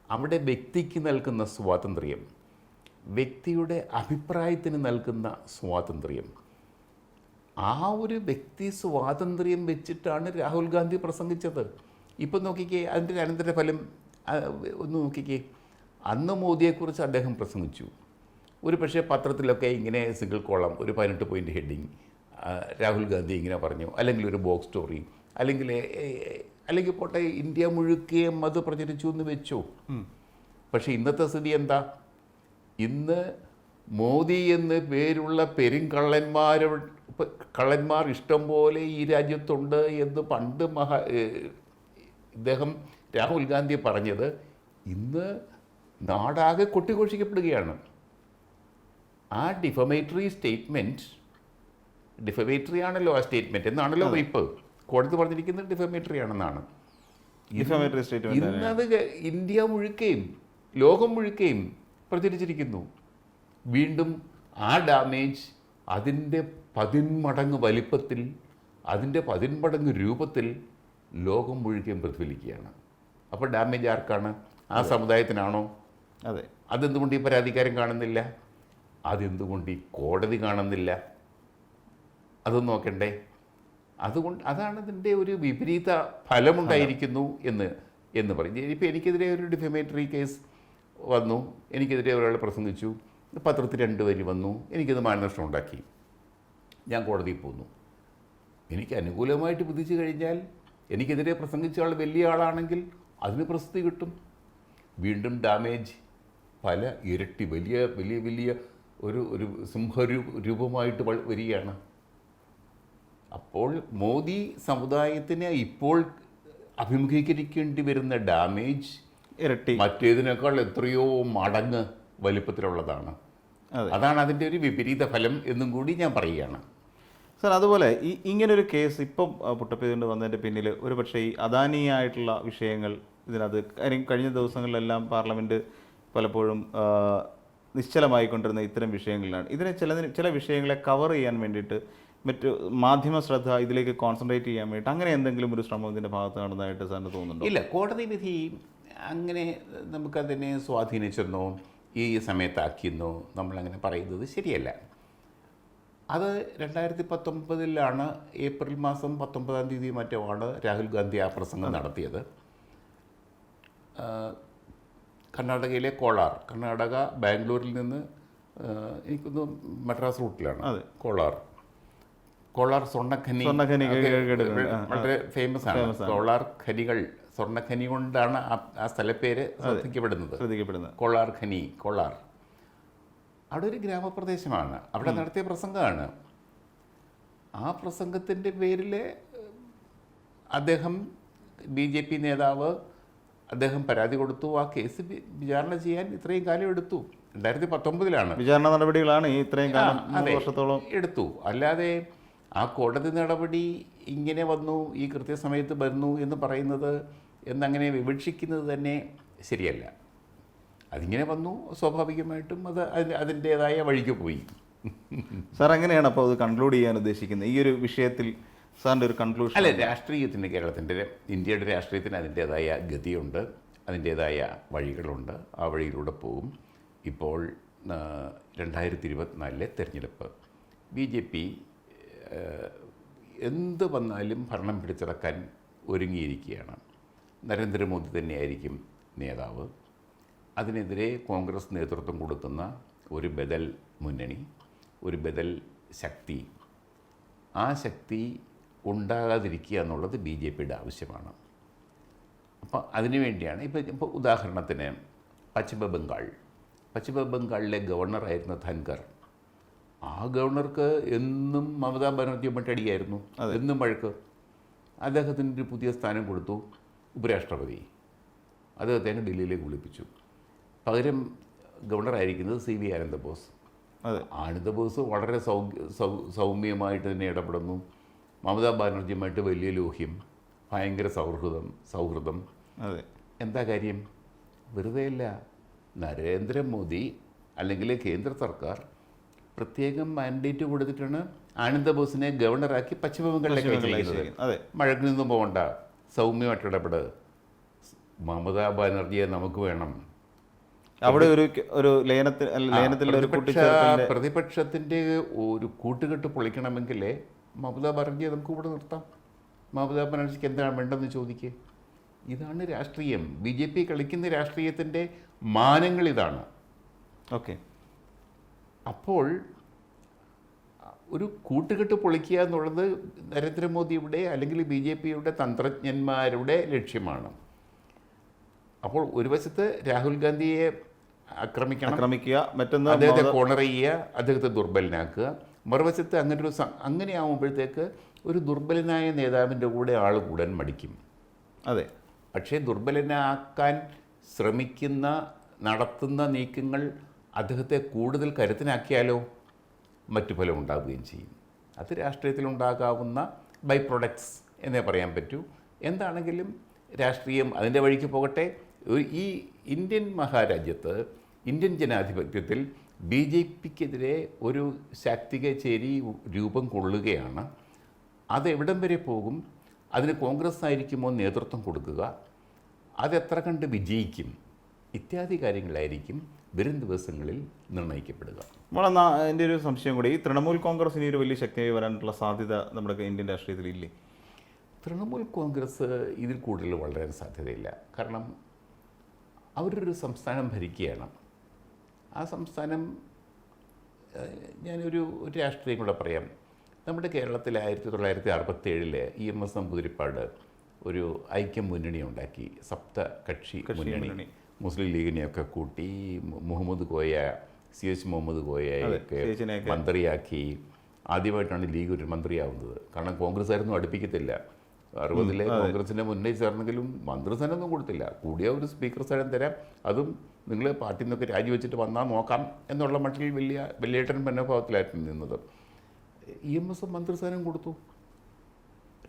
അവിടെ വ്യക്തിക്ക് നൽകുന്ന സ്വാതന്ത്ര്യം വ്യക്തിയുടെ അഭിപ്രായത്തിന് നൽകുന്ന സ്വാതന്ത്ര്യം. ആ ഒരു വ്യക്തി സ്വാതന്ത്ര്യം വെച്ചിട്ടാണ് രാഹുൽ ഗാന്ധി പ്രസംഗിച്ചത്. ഇപ്പം നോക്കിക്കേ അതിന്റെ അനന്തരഫലം ഒന്ന് നോക്കിക്കേ. അന്ന് മോദിയെക്കുറിച്ച് അദ്ദേഹം പ്രസംഗിച്ചു. ഒരു പക്ഷേ പത്രത്തിലൊക്കെ ഇങ്ങനെ സിംഗിൾ കോളം ഒരു പതിനെട്ട് പോയിന്റ് ഹെഡിങ് രാഹുൽ ഗാന്ധി ഇങ്ങനെ പറഞ്ഞു. അല്ലെങ്കിൽ ഒരു ബോക്സ് സ്റ്റോറി. അല്ലെങ്കിൽ അല്ലെങ്കിൽ പോട്ടെ ഇന്ത്യ മുഴുക്കുകയും അത് പ്രചരിച്ചു എന്ന് വെച്ചു. പക്ഷേ ഇന്നത്തെ സ്ഥിതി എന്താ? ഇന്ന് മോദി എന്ന് പേരുള്ള പെരുങ്കള്ളന്മാരോ കള്ളന്മാർ ഇഷ്ടം പോലെ ഈ രാജ്യത്തുണ്ട് എന്ന് പണ്ട് മഹാ ഇദ്ദേഹം രാഹുൽ ഗാന്ധി പറഞ്ഞത് ഇന്ന് നാടാകെ കൊട്ടിഘോഷിക്കപ്പെടുകയാണ്. ആ ഡിഫമേറ്ററി സ്റ്റേറ്റ്മെന്റ് ഡിഫമേറ്ററി ആണല്ലോ ആ സ്റ്റേറ്റ്മെന്റ് എന്നാണല്ലോ ഇപ്പ് കോടതി പറഞ്ഞിരിക്കുന്നത് ഡിഫമേറ്ററി ആണെന്നാണ്. ഡിഫമേറ്ററി സ്റ്റേറ്റ്മെന്റ് ഇന്ന് അത് ക- ഇന്ത്യ മുഴുക്കയും ലോകം മുഴുക്കയും പ്രചരിച്ചിരിക്കുന്നു. വീണ്ടും ആ ഡാമേജ് അതിന്റെ പതിന്മടങ്ങ് വലിപ്പത്തിൽ അതിന്റെ പതിന്മടങ്ങ് രൂപത്തിൽ ലോകം മുഴുക്കയും പ്രതിഫലിക്കുകയാണ്. അപ്പോൾ ഡാമേജ് ആർക്കാണ്? ആ സമുദായത്തിനാണോ? അതെ. അതെന്തുകൊണ്ട് ഈ പരാതിക്കാരൻ കാണുന്നില്ല? അതെന്തുകൊണ്ട് ഈ കോടതി കാണുന്നില്ല? അതൊന്ന് നോക്കണ്ടേ? അതുകൊണ്ട് അതാണ് ഇതിന്റെ ഒരു വിപരീത ഫലമുണ്ടായിരിക്കുന്നു എന്ന് എന്ന് പറയും. ഇപ്പോൾ എനിക്കെതിരെ ഒരു ഡിഫമേറ്ററി കേസ് വന്നു. എനിക്കെതിരെ ഒരാൾ പ്രസംഗിച്ചു. പത്രത്തിൽ രണ്ട് വരി വന്നു. എനിക്കത് മാനനഷ്ടം ഉണ്ടാക്കി. ഞാൻ കോടതിയിൽ പോന്നു. എനിക്ക് അനുകൂലമായിട്ട് വിധിച്ചു കഴിഞ്ഞാൽ എനിക്കെതിരെ പ്രസംഗിച്ച ആൾ വലിയ ആളാണെങ്കിൽ അതിന് പ്രസിദ്ധി കിട്ടും. വീണ്ടും ഡാമേജ് പല ഇരട്ടി വലിയ വലിയ വലിയ ഒരു ഒരു സിംഹരൂപമായിട്ട് വരികയാണ്. അപ്പോൾ മോദി സമുദായത്തിന് ഇപ്പോൾ അഭിമുഖീകരിക്കേണ്ടി വരുന്ന ഡാമേജ് ഇരട്ടി. മറ്റേതിനേക്കാൾ എത്രയോ മടങ്ങ് വലിപ്പത്തിലുള്ളതാണ്. അതെ. അതാണ് അതിന്റെ ഒരു വിപരീത ഫലം എന്നും കൂടി ഞാൻ പറയുകയാണ്. സർ അതുപോലെ ഈ ഇങ്ങനൊരു കേസ് ഇപ്പം പുട്ടപ്പിതുകൊണ്ട് വന്നതിന്റെ പിന്നിൽ ഒരു പക്ഷേ ഈ അദാനിയായിട്ടുള്ള വിഷയങ്ങൾ ഇതിനകത്ത് കാര്യം കഴിഞ്ഞ ദിവസങ്ങളിലെല്ലാം പാർലമെന്റ് പലപ്പോഴും നിശ്ചലമായിക്കൊണ്ടിരുന്ന ഇത്തരം വിഷയങ്ങളിലാണ്. ഇതിനെ ചില ചില വിഷയങ്ങളെ കവർ ചെയ്യാൻ വേണ്ടിയിട്ട് മറ്റ് മാധ്യമ ശ്രദ്ധ ഇതിലേക്ക് കോൺസെൻട്രേറ്റ് ചെയ്യാൻ വേണ്ടി അങ്ങനെ എന്തെങ്കിലും ഒരു ശ്രമം ഇതിന്റെ ഭാഗത്ത് നടന്നതായിട്ട് സാറിന് തോന്നുന്നുണ്ടോ? ഇല്ല കോടതി വിധി അങ്ങനെ നമുക്കതിനെ സ്വാധീനിച്ചെന്നോ ഈ സമയത്താക്കിയെന്നോ നമ്മളങ്ങനെ പറയുന്നത് ശരിയല്ല. അത് രണ്ടായിരത്തി പത്തൊമ്പതിലാണ് ഏപ്രിൽ മാസം പത്തൊമ്പതാം തീയതി മറ്റോ ആണ് രാഹുൽ ഗാന്ധി ആ പ്രസംഗം നടത്തിയത്. കർണാടകയിലെ കോളാർ കർണാടക ബാംഗ്ലൂരിൽ നിന്ന് എനിക്കൊന്ന് മദ്രാസ് റൂട്ടിലാണ് അതെ. കോളാർ. കോളാർ സ്വർണഖനി സ്വർണഖനി. വളരെ ഫേമസ് ആണ്. കോളാർ ഖനികൾ സ്വർണഖനി കൊണ്ടാണ് ആ- സ്ഥലപ്പേര് ശ്രദ്ധിക്കപ്പെടുന്നത്. ശ്രദ്ധിക്കപ്പെടുന്നത്. കോളാർ ഖനി കോളാർ. അവിടെ ഒരു ഗ്രാമപ്രദേശമാണ്. അവിടെ നടത്തിയ പ്രസംഗമാണ്. ആ പ്രസംഗത്തിന്റെ പേരിൽ അദ്ദേഹം ബി ജെ പി നേതാവ് അദ്ദേഹം പരാതി കൊടുത്തു. ആ കേസ് വിചാരണ ചെയ്യാൻ ഇത്രയും കാലം എടുത്തു. രണ്ടായിരത്തി പത്തൊമ്പതിലാണ്. വിചാരണ നടപടികളാണ് ഈ ഇത്രയും കാലം വർഷത്തോളം. എടുത്തു. അല്ലാതെ ആ കോടതി നടപടി ഇങ്ങനെ വന്നു ഈ കൃത്യസമയത്ത് വരുന്നു എന്ന് പറയുന്നത് എന്നങ്ങനെ വിവക്ഷിക്കുന്നത് തന്നെ ശരിയല്ല. അതിങ്ങനെ വന്നു സ്വാഭാവികമായിട്ടും അത് അതിന് അതിന്റേതായ വഴിക്ക് പോയി. സാർ എങ്ങനെയാണ് അപ്പോൾ അത് കൺക്ലൂഡ് ചെയ്യാൻ ഉദ്ദേശിക്കുന്നത്? ഈ ഒരു വിഷയത്തിൽ സാറിന്റെ ഒരു കൺക്ലൂഷൻ അല്ല രാഷ്ട്രീയത്തിന് കേരളത്തിന്റെ ഇന്ത്യയുടെ രാഷ്ട്രീയത്തിന് അതിന്റേതായ ഗതിയുണ്ട് അതിന്റേതായ വഴികളുണ്ട് ആ വഴിയിലൂടെ പോകും ഇപ്പോൾ രണ്ടായിരത്തി ഇരുപത്തിനാലിലെ തെരഞ്ഞെടുപ്പ്. ബി ജെ പി എന്ത് വന്നാലും ഭരണം പിടിച്ചടക്കാൻ ഒരുങ്ങിയിരിക്കുകയാണ്. നരേന്ദ്രമോദി തന്നെയായിരിക്കും നേതാവ്. അതിനെതിരെ കോൺഗ്രസ് നേതൃത്വം കൊടുക്കുന്ന ഒരു ബദൽ മുന്നണി ഒരു ബദൽ ശക്തി. ആ ശക്തി ഉണ്ടാകാതിരിക്കുക എന്നുള്ളത് ബി ജെ പിയുടെ ആവശ്യമാണ്. അപ്പോൾ അതിനുവേണ്ടിയാണ് ഇപ്പോൾ ഇപ്പോൾ ഉദാഹരണത്തിന് പശ്ചിമ ബംഗാൾ പശ്ചിമ ബംഗാളിലെ ഗവർണറായിരുന്ന ധൻകർ ആ ഗവർണർക്ക് എന്നും മമതാ ബാനർജിയുമായിട്ട് അടിയായിരുന്നു എന്നും വഴക്ക്. അദ്ദേഹത്തിന് ഒരു പുതിയ സ്ഥാനം കൊടുത്തു ഉപരാഷ്ട്രപതി. അദ്ദേഹത്തെ ഡൽഹിയിലേക്ക് വിളിപ്പിച്ചു. പകരം ഗവർണറായിരിക്കുന്നത് സി വി ആനന്ദ ബോസ്. ആനന്ദ ബോസ് വളരെ സൗ- സൗ- സൗമ്യമായിട്ട് തന്നെ ഇടപെടുന്നു. മമതാ ബാനർജിയുമായിട്ട് വലിയ ലോഹ്യം ഭയങ്കര സൗഹൃദം സൗഹൃദം. അതെ. എന്താ കാര്യം? വെറുതെയല്ല. നരേന്ദ്രമോദി അല്ലെങ്കിൽ കേന്ദ്ര സർക്കാർ പ്രത്യേകം മാൻഡേറ്റ് കൊടുത്തിട്ടാണ് ആനന്ദ ബോസിനെ ഗവർണറാക്കി പശ്ചിമ ബംഗാളിലേക്ക് അയച്ചിരിക്കുന്നത്. അതെ. മഴയ്ക്ക് നിന്നും പോകണ്ട. സൗമ്യമായിട്ട് ഇടപെട്. മമതാ ബാനർജിയെ നമുക്ക് വേണം. അവിടെ ഒരു ഒരു ലയനത്തിൽ പ്രതിപക്ഷത്തിന്റെ ഒരു കൂട്ടുകെട്ട് പൊളിക്കണമെങ്കിൽ മമതാ ബാനർജിയെ നമുക്ക് ഇവിടെ നിർത്താം. മമതാ ബാനർജിക്ക് എന്താണ് വേണ്ടതെന്ന് ചോദിക്കുക ഇതാണ് രാഷ്ട്രീയം. ബി ജെ പി കളിക്കുന്ന രാഷ്ട്രീയത്തിന്റെ മാനങ്ങൾ ഇതാണ്. ഓക്കെ. അപ്പോൾ ഒരു കൂട്ടുകെട്ട് പൊളിക്കുക എന്നുള്ളത് നരേന്ദ്രമോദിയുടെ അല്ലെങ്കിൽ ബി ജെ പിയുടെ തന്ത്രജ്ഞന്മാരുടെ ലക്ഷ്യമാണ്. അപ്പോൾ ഒരു വശത്ത് രാഹുൽ ഗാന്ധിയെ ആക്രമിക്കണം ആക്രമിക്കുക മറ്റൊന്ന് അദ്ദേഹത്തെ കോണർ ചെയ്യുക അദ്ദേഹത്തെ ദുർബലനാക്കുക. മറുവശത്ത് അങ്ങനെ ഒരു അങ്ങനെ ആകുമ്പോഴത്തേക്ക് ഒരു ദുർബലനായ നേതാവിന്റെ കൂടെ ആൾ കൂടാൻ മടിക്കും. അതെ. പക്ഷേ ദുർബലനാക്കാൻ ശ്രമിക്കുന്ന നടത്തുന്ന നീക്കങ്ങൾ അദ്ദേഹത്തെ കൂടുതൽ കരുത്തിനാക്കിയാലോ? മറ്റു ഫലം ഉണ്ടാവുകയും ചെയ്യും. അത് രാഷ്ട്രീയത്തിലുണ്ടാകാവുന്ന ബൈ പ്രൊഡക്ട്സ് എന്നേ പറയാൻ പറ്റൂ. എന്താണെങ്കിലും രാഷ്ട്രീയം അതിന്റെ വഴിക്ക് പോകട്ടെ. ഈ ഇന്ത്യൻ മഹാരാജ്യത്ത് ഇന്ത്യൻ ജനാധിപത്യത്തിൽ ബി ജെ പിക്കെതിരെ ഒരു ശാക്തിക ചേരി രൂപം കൊള്ളുകയാണ്. അത് എവിടം വരെ പോകും? അതിന് കോൺഗ്രസ് ആയിരിക്കുമോ നേതൃത്വം കൊടുക്കുക? അതെത്ര കണ്ട് വിജയിക്കും? ഇത്യാദി കാര്യങ്ങളായിരിക്കും. വരും ദിവസങ്ങളിൽ നിർണയിക്കപ്പെടുക നമ്മളെന്നാ എന്റെ ഒരു സംശയം കൂടി ഈ തൃണമൂൽ കോൺഗ്രസ് ഇനി ഒരു വലിയ ശക്തിയായി വരാനുള്ള സാധ്യത നമ്മുടെ ഇന്ത്യൻ രാഷ്ട്രീയത്തിൽ ഇല്ലേ? തൃണമൂൽ കോൺഗ്രസ് ഇതിൽ കൂടുതൽ വളരാൻ സാധ്യതയില്ല. കാരണം അവരൊരു സംസ്ഥാനം ഭരിക്കുകയാണ്. ആ സംസ്ഥാനം ഞാനൊരു ഒരു രാഷ്ട്രീയം കൂടെ പറയാം. നമ്മുടെ കേരളത്തിൽ ആയിരത്തി തൊള്ളായിരത്തി അറുപത്തി ഏഴിൽ ഇ എം എസ് നമ്പൂതിരിപ്പാട് ഒരു ഐക്യ മുന്നണി ഉണ്ടാക്കി സപ്ത കക്ഷി മുന്നണി. മുസ്ലിം ലീഗിനെയൊക്കെ കൂട്ടി മുഹമ്മദ് കോയ സി എച്ച് മുഹമ്മദ് കോയയൊക്കെ മന്ത്രിയാക്കി ആദ്യമായിട്ടാണ് ലീഗ് ഒരു മന്ത്രിയാവുന്നത്. കാരണം കോൺഗ്രസ് ആയിരുന്നു അടുപ്പിക്കത്തില്ല. അറുപതിലെ കോൺഗ്രസിന്റെ മുന്നേ ചേർന്നെങ്കിലും മന്ത്രിസ്ഥാനമൊന്നും കൊടുത്തില്ല. കൂടിയ ഒരു സ്പീക്കർ സ്ഥാനം തരാം. അതും നിങ്ങൾ പാർട്ടിയിൽ നിന്നൊക്കെ രാജിവെച്ചിട്ട് വന്നാൽ നോക്കാം എന്നുള്ള മട്ടിൽ വലിയ വലിയേട്ടൻ മനോഭാവത്തിലായിരുന്നു നിന്നത്. ഇ എം എസ് മന്ത്രിസ്ഥാനം കൊടുത്തു.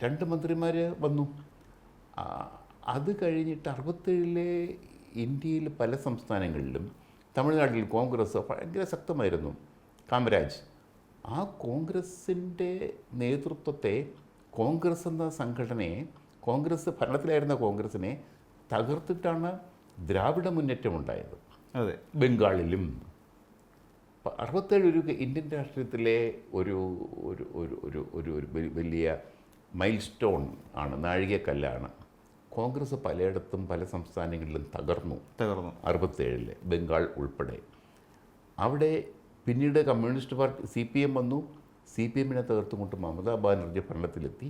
രണ്ട് മന്ത്രിമാർ വന്നു. അത് കഴിഞ്ഞിട്ട് അറുപത്തേഴിലെ ഇന്ത്യയിൽ പല സംസ്ഥാനങ്ങളിലും തമിഴ്നാട്ടിൽ കോൺഗ്രസ് ഭയങ്കര ശക്തമായിരുന്നു. കാമരാജ് ആ കോൺഗ്രസിന്റെ നേതൃത്വത്തെ കോൺഗ്രസ് എന്ന സംഘടനയെ കോൺഗ്രസ് ഭരണത്തിലായിരുന്ന കോൺഗ്രസിനെ തകർത്തിട്ടാണ് ദ്രാവിഡ മുന്നേറ്റം ഉണ്ടായത് അതെ. ബംഗാളിലും. അറുപത്തേഴ് ഒരു ഇന്ത്യൻ രാഷ്ട്രീയത്തിലെ ഒരു ഒരു ഒരു ഒരു ഒരു വലിയ മൈൽ സ്റ്റോൺ ആണ് നാഴികക്കല്ലാണ്. കോൺഗ്രസ് പലയിടത്തും പല സംസ്ഥാനങ്ങളിലും തകർന്നു. തകർന്നു. അറുപത്തേഴിൽ ബംഗാൾ ഉൾപ്പെടെ. അവിടെ പിന്നീട് communist party C P M വന്നു. സി പി എമ്മിനെ തകർത്തുകൊണ്ട് മമതാ ബാനർജി ഭരണത്തിലെത്തി.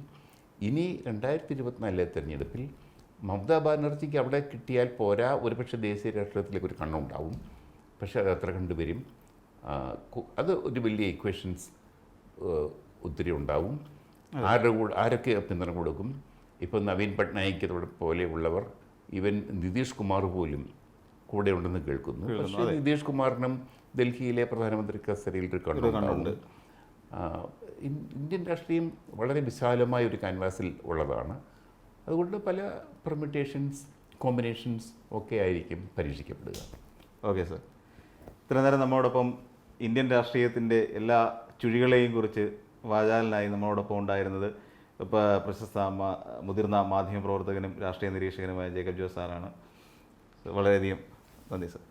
ഇനി രണ്ടായിരത്തി ഇരുപത്തിനാലിലെ തെരഞ്ഞെടുപ്പിൽ മമതാ ബാനർജിക്ക് അവിടെ കിട്ടിയാൽ പോരാ. ഒരുപക്ഷെ ദേശീയ രാഷ്ട്രീയത്തിലേക്ക് ഒരു കണ്ണുണ്ടാവും. പക്ഷേ അത് അത്ര കണ്ടുവരും. അത് ഒരു വലിയ ഇക്വേഷൻസ് ഒത്തിരി ഉണ്ടാവും. ആരുടെ കൂടെ ആരൊക്കെ പിന്തുണ കൊടുക്കും? ഇപ്പം നവീൻ പട്നായിക് പോലെയുള്ളവർ ഇവൻ നിതീഷ് കുമാർ പോലും കൂടെ ഉണ്ടെന്ന് കേൾക്കുന്നു. പക്ഷേ നിതീഷ് കുമാറിനും ഡൽഹിയിലെ പ്രധാനമന്ത്രി കസ്റ്റഡിയിൽ ഒരു കണ്ണുണ്ടാവും ഇന്ത്യൻ രാഷ്ട്രീയം വളരെ വിശാലമായ ഒരു ക്യാൻവാസിൽ ഉള്ളതാണ്. അതുകൊണ്ട് പല പെർമിറ്റേഷൻസ് കോമ്പിനേഷൻസ് ഒക്കെ ആയിരിക്കും പരീക്ഷിക്കപ്പെടുക. Okay sir. ഇത്ര നേരം നമ്മോടൊപ്പം ഇന്ത്യൻ രാഷ്ട്രീയത്തിന്റെ എല്ലാ ചുഴികളെയും കുറിച്ച് വാചാലനായി നമ്മളോടൊപ്പം ഉണ്ടായിരുന്നത് ഇപ്പോൾ പ്രശസ്ത മുതിർന്ന മാധ്യമ പ്രവർത്തകനും രാഷ്ട്രീയ നിരീക്ഷകനുമായ ജേക്കബ് ജോസ് സാറാണ്. വളരെയധികം നന്ദി സർ.